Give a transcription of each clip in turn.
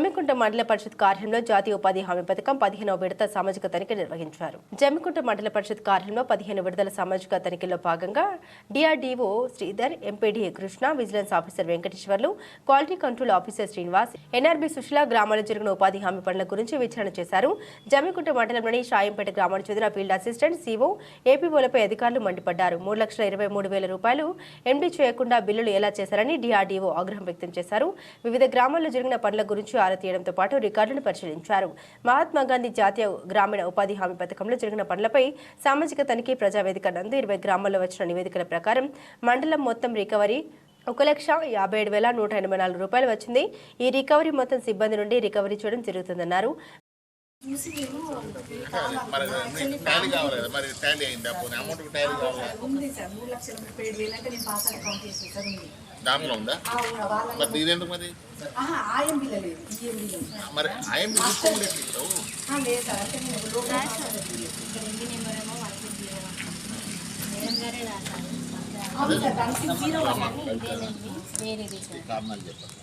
జమ్మికుంట మండల పరిషత్ కార్యంలో జాతీయ ఉపాధి హామీ పథకం పదిహేనవ విడత సామాజిక తనిఖీ నిర్వహించారు. జమ్మికుంట మండల పరిషత్ కార్యంలో పదిహేను విడుదల సామాజిక తనిఖీలో భాగంగా DRDO Sridhar MPD Krishna vigilance officer Venkateswarlu quality control officer Srinivas NRB Sushila గ్రామాల్లో జరిగిన ఉపాధి హామీ పనుల గురించి విచారణ చేశారు. జమ్మికుంట మండలంలోని షాయంపేట గ్రామానికి చెందిన ఫీల్డ్ అసిస్టెంట్ సీఓ ఏపీఓలపై అధికారులు మండిపడ్డారు. మూడు లక్షల ఇరవై మూడు వేల రూపాయలు ఎండీ చేయకుండా బిల్లులు ఎలా చేశారని డిఆర్డీఓ ఆగ్రహం వ్యక్తం చేశారు. వివిధ గ్రామాల్లో జరిగిన పనుల గురించి తీయడంతో పాటు రికార్డులను పరిశీలించారు. మహాత్మా గాంధీ జాతీయ గ్రామీణ ఉపాధి హామీ పథకంలో జరిగిన పనులపై సామాజిక తనిఖీ ప్రజావేదిక నందు ఇరవై గ్రామాల్లో వచ్చిన నివేదికల ప్రకారం మండలం మొత్తం రికవరీ ఒక లక్ష యాభై ఏడు వేల నూట ఎనభై నాలుగు రూపాయలు వచ్చింది. ఈ రికవరీ మొత్తం సిబ్బంది నుండి రికవరీ చేయడం జరుగుతుందన్నారు. టాలీ కావాలి కదా మరి టాలీ అయిందా పోనీ అమౌంట్ టాలీ కావాలి దాంట్లో ఉందా మరి ఇదెందుకు మరి ఆయన తీసుకోండి చెప్పండి.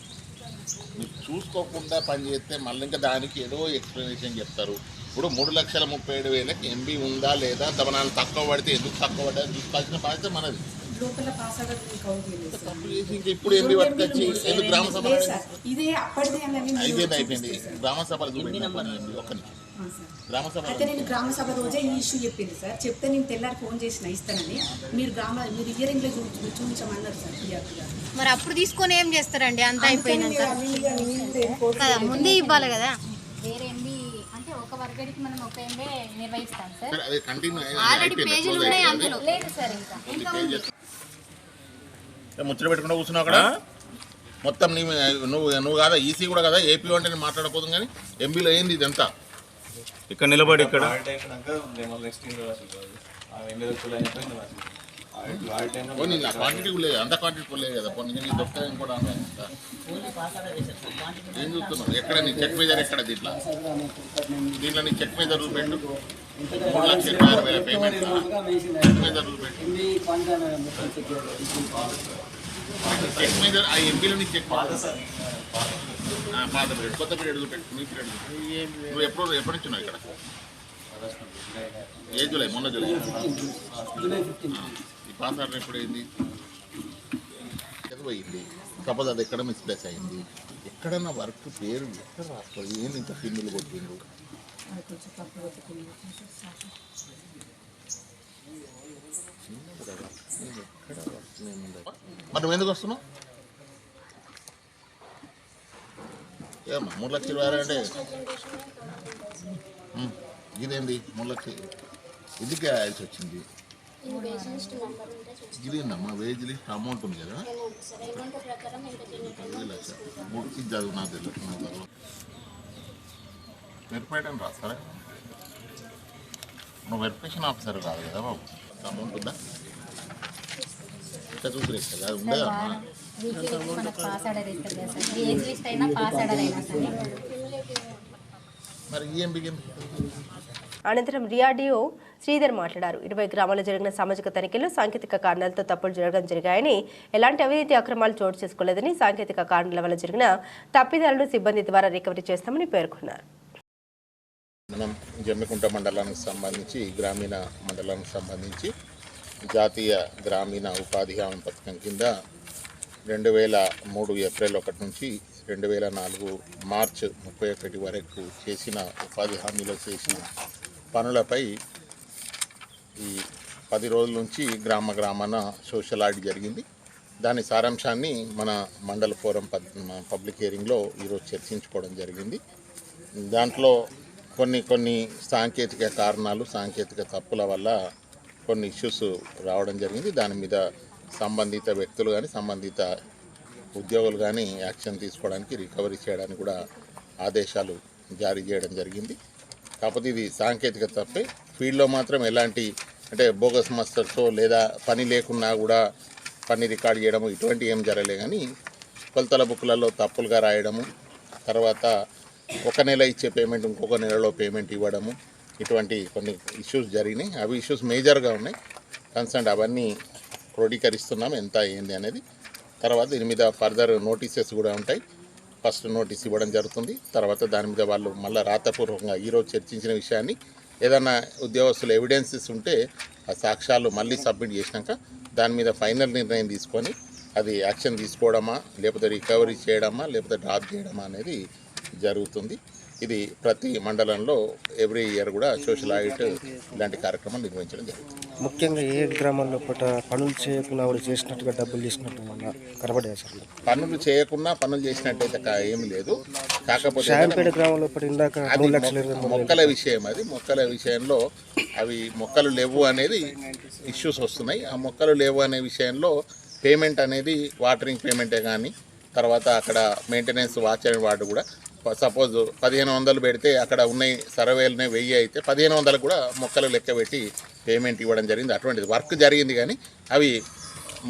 మీరు చూసుకోకుండా పని చేస్తే మళ్ళీ ఇంకా దానికి ఏదో ఎక్స్ప్లెనేషన్ చెప్తారు. ఇప్పుడు మూడు లక్షల ముప్పై ఏడు వేలకి ఎంబీ ఉందా లేదా? దమనాలు తక్కువ పడితే ఎందుకు తక్కువ పడ్డా చూసుకోవాల్సిన బాధ్యత మనది. ఇప్పుడు ఎంబీ పట్టుకొచ్చి ఎందుకు గ్రామ సభ లేదు సార్. ఇదే అప్పటిదే అని నేను ఐదేది అయిపోయింది. గ్రామ సభలు ఎంబీ ఒక్క నిమిషం అయితే నేను గ్రామ సభ రోజే ఈ ఇష్యూ చెప్పింది సార్. చెప్తే నేను తెల్లారి ఫోన్ చేసిన ఇస్తానని. మీరు గ్రామ మీరు ఇయరింగ్లో చూపించమన్నారు సార్ పిఆర్పి గారు మరి అప్పుడు తీసుకొని ఏం చేస్తారండి? అంత అయిపోయినాక. కదా ముందే ఇవ్వాలి కదా. వేరే ఎంబీ అంటే ఒక వర్గడికి మనం ఒక ఎంబీ నిర్వహిస్తాం సార్. సరే అది కంటిన్యూ ఆల్రెడీ పేజీలు ఉన్నాయి అందులో. లేదు సార్ ఇంకా. ముచ్చట పెట్టుకుంటూ కూర్చున్నావు అక్కడ? మొత్తం నీ నువ్వు నువ్వు కాదా ఈసీ కూడా కదా? ఏపీ అంటే నేను మాట్లాడకపోతుంది కానీ ఎంబీలో ఏంది ఇదంతా? ఇక్కడ నిలబడి ఇక్కడ. అంత క్వాంటిటీ కూడా లేదు కదా. దొరుకుతాయి కూడా అన్నాను కదా. ఏం చూస్తున్నావు? ఎక్కడ నీ చెక్ మేజర్ ఎక్కడ దీంట్లో? దీంట్లో నీ చెక్ మేజర్ చూపెట్టు మూడు లక్షల ఇరవై ఆరు వేల payment check measure check measure ఆ ఎంపీలో నీ చెక్ పాత పాత పీరియడ్ కొత్త పీరియడ్ చూపెట్టు నీ పీరియడ్ నువ్వు ఎప్పుడు ఎప్పటి నుంచి ఉన్నావు ఇక్కడ? ఏ జూలై మొన్న జూలై. ఈ పాస్ ఆర్డర్ ఎప్పుడు అయింది పోయింది సపోజ్ అది ఎక్కడ మిస్ప్లేస్ అయింది? ఎక్కడన్నా వర్క్ పేరు ఎక్కడ రాసుకోవాలి? ఏం ఇంత పిన్నులు కొట్టిండు మరి నువ్వు ఎందుకు వస్తున్నావు? ఏమ్మా మూడు లక్షలు ఇరవై ఆరు అంటే ఇదేంది? మూడు లక్షలు ఎందుకే ఆయాల్సి వచ్చింది? ఇది అమ్మా వేజ్ లిస్ట్ అమౌంట్ ఉంది కదా? లక్ష మూడు ఇది చదువు నాకు తెలియదు నాకు తెలియదు వెరిఫైడ్ రాస్తారా? నువ్వు వెరిఫికేషన్ ఆఫీసర్ కాదు కదా బాబు. అమౌంట్ ఉందా? ఇక్కడ చూసి కదా అది అమ్మా? వీక్లీ మనకు పాస్ ఆర్డర్ ఇస్తారు కదా సార్. ఏజ్ లిస్ట్ అయినా పాస్ ఆర్డర్ అయినా సరే. మరి ఈఎంబికి అనంతరం రియాడియో శ్రీధర్ మాట్లాడారు. ఇరవై గ్రామాల్లో జరిగిన సామాజిక తనిఖీలో సాంకేతిక కారణాలతో తప్పులు జరగడం జరిగాయని ఎలాంటి అవినీతి అక్రమాలు చోటు చేసుకోలేదని సాంకేతిక కారణాల వల్ల జరిగిన తప్పిదాలను సిబ్బంది ద్వారా రికవరీ చేస్తామని పేర్కొన్నారు. మనం జమ్మికుంట మండలానికి సంబంధించి గ్రామీణ మండలానికి సంబంధించి జాతీయ గ్రామీణ ఉపాధి హామీ పథకం కింద రెండు వేల మూడు ఏప్రిల్ ఒకటి నుంచి రెండు వేల నాలుగు మార్చ్ ముప్పై ఒకటి వరకు చేసిన ఉపాధి హామీలో చేసిన పనులపై ఈ పది రోజుల నుంచి గ్రామ గ్రామాన సోషల్ ఆడిట్ జరిగింది. దాని సారాంశాన్ని మన మండల ఫోరం పబ్లిక్ హియరింగ్లో ఈరోజు చర్చించుకోవడం జరిగింది. దాంట్లో కొన్ని కొన్ని సాంకేతిక కారణాలు సాంకేతిక తప్పుల వల్ల కొన్ని ఇష్యూస్ రావడం జరిగింది. దాని మీద సంబంధిత వ్యక్తులు కానీ సంబంధిత ఉద్యోగులు కానీ యాక్షన్ తీసుకోవడానికి రికవరీ చేయడానికి కూడా ఆదేశాలు జారీ చేయడం జరిగింది. కాకపోతే ఇది సాంకేతిక తప్పే. ఫీల్డ్లో మాత్రం ఎలాంటి అంటే బోగస్ మస్టర్సో లేదా పని లేకున్నా కూడా పని రికార్డ్ చేయడము ఇటువంటి ఏం జరగలే కానీ కొలతల బుక్లలో తప్పులుగా రాయడము తర్వాత ఒక నెల ఇచ్చే పేమెంట్ ఇంకొక నెలలో పేమెంట్ ఇవ్వడము ఇటువంటి కొన్ని ఇష్యూస్ జరిగినాయి. అవి ఇష్యూస్ మేజర్గా ఉన్నాయి. కన్సర్న్ అవన్నీ క్రోడీకరిస్తున్నాం ఎంత ఏంది అనేది. తర్వాత దీని మీద ఫర్దర్ నోటీసెస్ కూడా ఉంటాయి. ఫస్ట్ నోటీస్ ఇవ్వడం జరుగుతుంది. తర్వాత దాని మీద వాళ్ళు మళ్ళీ రాతపూర్వకంగా ఈరోజు చర్చించిన విషయాన్ని ఏదైనా ఉద్యోగస్తులు ఎవిడెన్సెస్ ఉంటే ఆ సాక్ష్యాలు మళ్ళీ సబ్మిట్ చేసినాక దాని మీద ఫైనల్ నిర్ణయం తీసుకొని అది యాక్షన్ తీసుకోవడమా లేకపోతే రికవరీ చేయడమా లేకపోతే డ్రాప్ చేయడమా అనేది జరుగుతుంది. ఇది ప్రతి మండలంలో ఎవ్రీ ఇయర్ కూడా సోషల్ ఆడిట్ ఇలాంటి కార్యక్రమాలు నిర్వహించడం జరుగుతుంది. ముఖ్యంగా ఏ గ్రామాల్లో పూట పనులు చేయకుండా ఆవిడ చేసినట్టుగా డబ్బులు తీసుకున్నట్టు వల్ల కనబడేది సార్. పనులు చేయకుండా పనులు చేసినట్టయితే ఏమీ లేదు. కాకపోతే శాంపేట గ్రామంలో ఇందాక మూడు లక్షల మొక్కల విషయం అది. మొక్కల విషయంలో అవి మొక్కలు లేవు అనేది ఇష్యూస్ వస్తున్నాయి. ఆ మొక్కలు లేవు అనే విషయంలో పేమెంట్ అనేది వాటరింగ్ పేమెంటే కానీ తర్వాత అక్కడ మెయింటెనెన్స్ వాచర్ వార్డు కూడా సపోజ్ పదిహేను వందలు పెడితే అక్కడ ఉన్నాయి సర్వేలనే వెయ్యి అయితే పదిహేను వందలు కూడా మొక్కలు లెక్క పెట్టి పేమెంట్ ఇవ్వడం జరిగింది. అటువంటిది వర్క్ జరిగింది కానీ అవి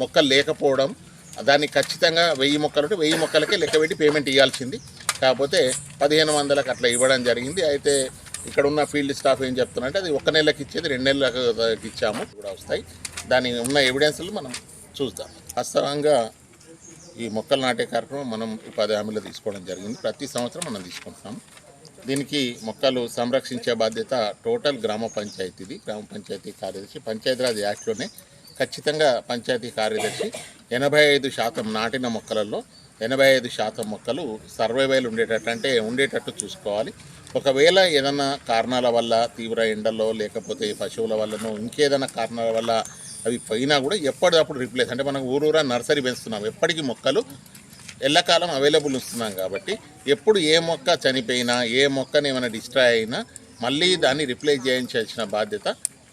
మొక్కలు లేకపోవడం దాన్ని ఖచ్చితంగా వెయ్యి మొక్కలు ఉంటే వెయ్యి మొక్కలకే లెక్క పెట్టి పేమెంట్ ఇవ్వాల్సింది కాకపోతే పదిహేను వందలకు అట్లా ఇవ్వడం జరిగింది. అయితే ఇక్కడ ఉన్న ఫీల్డ్ స్టాఫ్ ఏం చెప్తున్నారంటే అది ఒక నెలకి ఇచ్చేది రెండు నెలలకు ఇచ్చాము కూడా వస్తాయి. దాని ఉన్న ఎవిడెన్స్లు మనం చూద్దాం. వాస్తవంగా ఈ మొక్కలు నాటే కార్యక్రమం మనం ఉపాధి హామీలో తీసుకోవడం జరిగింది. ప్రతి సంవత్సరం మనం తీసుకుంటున్నాం. దీనికి మొక్కలు సంరక్షించే బాధ్యత టోటల్ గ్రామ పంచాయతీది. గ్రామ పంచాయతీ కార్యదర్శి పంచాయతీరాజ్ యాక్ట్లోనే ఖచ్చితంగా పంచాయతీ కార్యదర్శి ఎనభై ఐదు శాతం నాటిన మొక్కలలో ఎనభై ఐదు శాతం మొక్కలు సర్వైవల్ ఉండేటట్టు అంటే ఉండేటట్టు చూసుకోవాలి. ఒకవేళ ఏదైనా కారణాల వల్ల తీవ్ర ఎండల్లో లేకపోతే పశువుల వల్లనో ఇంకేదైనా కారణాల వల్ల అవి పోయినా కూడా ఎప్పటికప్పుడు రిప్లేస్ అంటే మనం ఊరూరా నర్సరీ పెంచుతున్నాం. ఎప్పటికీ మొక్కలు ఎల్లకాలం అవైలబుల్ ఇస్తున్నాం కాబట్టి ఎప్పుడు ఏ మొక్క చనిపోయినా ఏ మొక్కని ఏమైనా డిస్ట్రాయ్ అయినా మళ్ళీ దాన్ని రిప్లేస్ చేయించాల్సిన బాధ్యత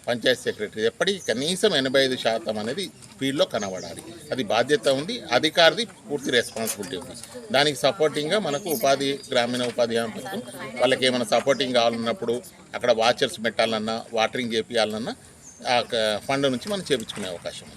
పంచాయత్ సెక్రటరీ ఎప్పటికీ కనీసం ఎనభై ఐదు శాతం అనేది ఫీల్డ్లో కనబడాలి. అది బాధ్యత ఉంది అధికారిది పూర్తి రెస్పాన్సిబిలిటీ ఉంది. దానికి సపోర్టింగ్గా మనకు ఉపాధి గ్రామీణ ఉపాధి హామీ పథకం వాళ్ళకి ఏమైనా సపోర్టింగ్ కావాలన్నప్పుడు అక్కడ వాచర్స్ పెట్టాలన్నా వాటరింగ్ చేపించాలన్నా ఆ ఫండ్ నుంచి మనం చేపించుకునే అవకాశం ఉంది.